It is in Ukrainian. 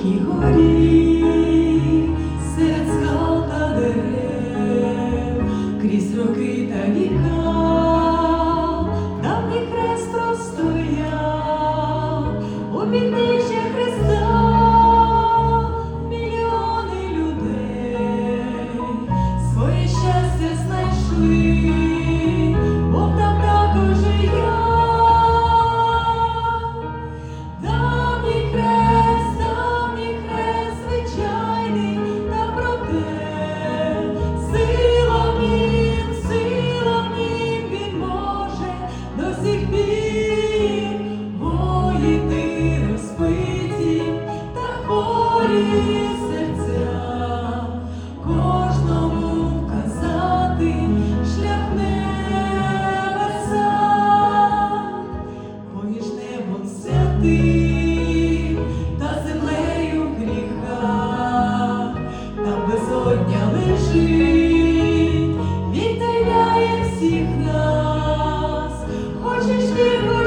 великій горі, дерев, крізь роки та віка, всіх нас, хочеш ти.